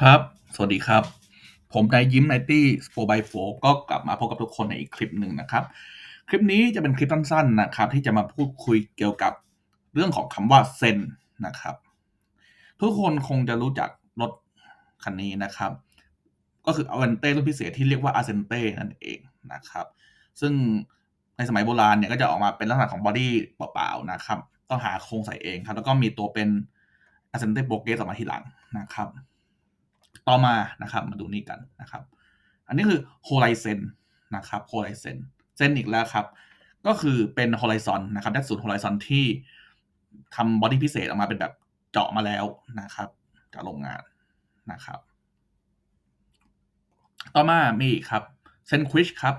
ครับ สวัสดีครับ ผมนายยิ้มไนตี้สโฟบายโฟก็กลับมาพบกับทุกคนในอีกคลิปหนึ่งนะครับ คลิปนี้จะเป็นคลิปสั้นๆนะครับ ที่จะมาพูดคุยเกี่ยวกับเรื่องของคำว่าเซนนะครับ ทุกคนคงจะรู้จักรถคันนี้นะครับ ก็คืออเวนเต้รุ่นพิเศษที่เรียกว่าอาเซนเต้นั่นเองนะครับ ซึ่งในสมัยโบราณเนี่ยก็จะออกมาเป็นลักษณะของบอดี้เปล่าๆนะครับ ต้องหาโครงใส่เองครับ แล้วก็มีตัวเป็นอาเซนเต้โปรเกสออกมาทีหลังนะครับ ต่อมานะครับ มาดูนี่กันนะครับ อันนี้คือโฮไลเซนนะครับโฮไลเซนเซนอีกแล้วครับ ก็คือเป็นโฮไลซอนนะครับด้านศูนย์โฮไลซอนที่ทำบอดี้พิเศษออกมาเป็นแบบเจาะมาแล้วนะครับจากโรงงานนะครับ ต่อมามีอีกครับเซนควิชครับ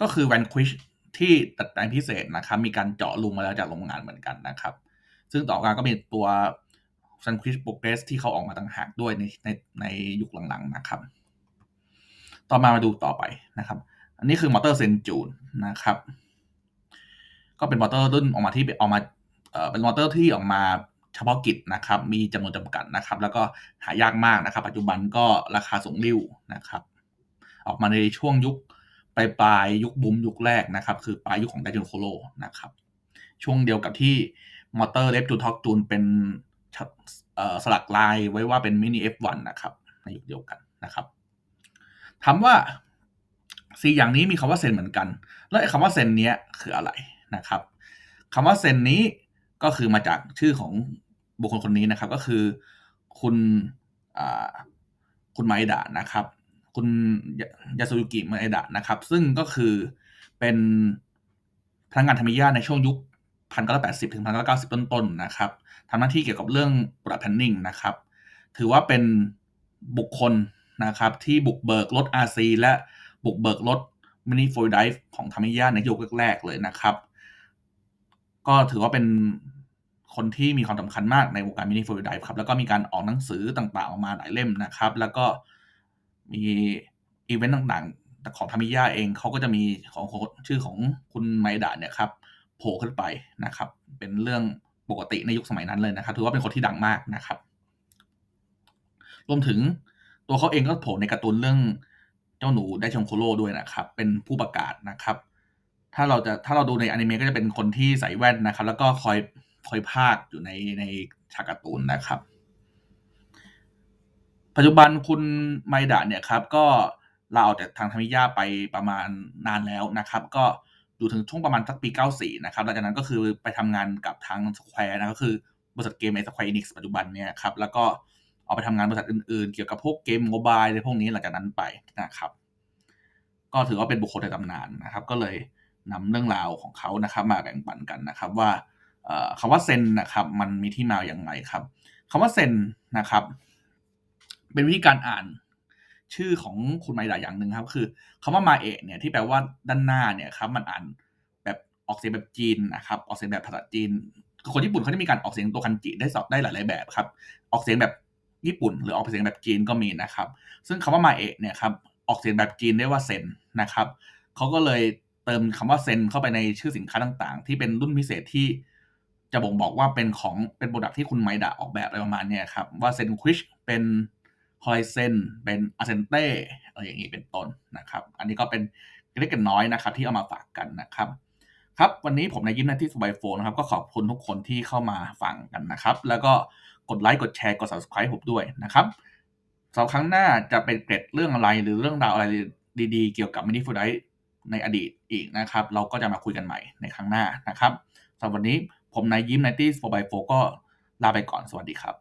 ก็คือแวนควิชที่ตัดแต่งพิเศษนะครับ มีการเจาะรูมาแล้วจากโรงงานเหมือนกันนะครับ ซึ่งต่อมาก็มีตัว s u n q u i s h Progress ที่เขาออกมาต่างหากด้วยในในในยุคหลังๆนะครับ ต่อมามาดูต่อไปนะครับ อันนี้คือมอเตอร์เซนจูนนะครับ ก็เป็นมอเตอร์รุ่นออกมาที่ออกมาเป็นมอเตอร์ที่ออกมาเฉพาะกิจนะครับ มีจำนวนจำกัดนะครับ แล้วก็หายากมากนะครับ ปัจจุบันก็ราคาสูงริ้วนะครับ ออกมาในช่วงยุคปลายปลายยุคบูมยุคแรกนะครับ คือปลายยุคของไดจูนโคโลนะครับ ช่วงเดียวกับที่มอเตอร์เลฟจูนท็อกจูนเป็น สลักลายไว้ว่าเป็นมินิ F1 นะครับในยุคเดียวกันนะครับถามว่าสี่อย่างนี้มีคำว่าเซนเหมือนกัน แล้วคำว่าเซนเนี้ยคืออะไรนะครับคำว่าเซนนี้ก็คือมาจากชื่อของบุคคลคนนี้นะครับ ก็คือคุณคุณไมดะนะครับ คุณยาสุยุกิไมดะนะครับ ซึ่งก็คือเป็นพนักงานธรรมิยาในช่วงยุคพันเก้าร้อยแปดสิบถึงพันเก้าร้อยเก้าสิบต้นๆนะครับ ทำหน้าที่เกี่ยวกับเรื่อง product planning นะครับ ถือว่าเป็นบุคคลนะครับที่บุกเบิกรถ RC และบุกเบิกรถ Mini f o r Drive ของทามิยาในยุคแรกๆเลยนะครับ ก็ถือว่าเป็นคนที่มีความสำคัญมากในวงการ Mini f o r Drive ครับ แล้วก็มีการออกหนังสือต่างๆ ออกมาหลายเล่มนะครับ แล้วก็มีอีเวนต์ต่างๆ ของทามิยาเองเขาก็จะมีของชื่อของคุณไมดะเนี่ยครับโผล่ขึ้นไปนะครับ เป็นเรื่อง ปกติในยุคสมัยนั้นเลยนะครับ ถือว่าเป็นคนที่ดังมากนะครับ รวมถึงตัวเขาเองก็โผล่ในการ์ตูนเรื่องเจ้าหนูไดชงโคโลด้วยนะครับ เป็นผู้ประกาศนะครับ ถ้าเราจะถ้าเราดูในอนิเมะก็จะเป็นคนที่ใส่แว่นนะครับ แล้วก็คอยคอยพากอยู่ในในฉากการ์ตูนนะครับ ปัจจุบันคุณไมดะเนี่ยครับ ก็ลาออกจากทางธรรมิยาไปประมาณนานแล้วนะครับ ก็ อยู่ถึงช่วงประมาณสักปี 94 นะครับหลังจากนั้นก็คือไปทำงานกับทางสแควร์นะก็คือบริษัทเกมไอสแควร์อินิกส์ปัจจุบันเนี่ยครับแล้วก็เอาไปทำงานบริษัทอื่นๆ เกี่ยวกับพวกเกมโมบายอะไรพวกนี้หลังจากนั้นไปนะครับก็ถือว่าเป็นบุคคลในตำนานนะครับ ก็เลยนำเรื่องราวของเขานะครับ มาแบ่งปันกันนะครับ ว่าคำว่าเซนนะครับ มันมีที่มาอย่างไรครับคำว่าเซนนะครับ เป็นวิธีการอ่าน ชื่อของคุณไมดาอย่างหนึ่งครับ คือคำว่ามาเอะเนี่ยที่แปลว่าด้านหน้าเนี่ยครับมันอ่านแบบออกเสียงแบบจีนนะครับออกเสียงแบบภาษาจีน คนญี่ปุ่นเขาจะมีการออกเสียงตัวคันจิได้สอบได้หลาย ๆ แบบครับ ออกเสียงแบบญี่ปุ่น หรือออกเสียงแบบจีนก็มีนะครับ ซึ่งคำว่ามาเอะเนี่ยครับออกเสียงแบบจีนได้ว่าเซนนะครับเขาก็เลยเติมคำว่าเซนเข้าไปในชื่อสินค้าต่าง ๆ ที่เป็นรุ่นพิเศษที่จะบ่งบอกว่าเป็นของเป็นโปรดักที่คุณไมดะออกแบบอะไรประมาณนี้ครับว่าเซนควิชเป็น ฮอลเซนเป็นอาเซนเต้อะไรอย่างนี้เป็นต้นนะครับ อันนี้ก็เป็นเล็กกันน้อยนะครับที่เอามาฝากกันนะครับ ครับวันนี้ผมนายยิ้มนาที่สบายโฟนนะครับ ก็ขอบคุณทุกคนที่เข้ามาฟังกันนะครับ แล้วก็กดไลค์กดแชร์กด subscribe ผมด้วยนะครับสำหรับครั้งหน้าจะเป็นเกร็ดเรื่องอะไรหรือเรื่องราวอะไรดีๆ เกี่ยวกับมินิฟูดไดในอดีตอีกนะครับ เราก็จะมาคุยกันใหม่ในครั้งหน้านะครับสำหรับวันนี้ผมนายยิ้มนาที่สบายโฟก็ลาไปก่อนสวัสดีครับ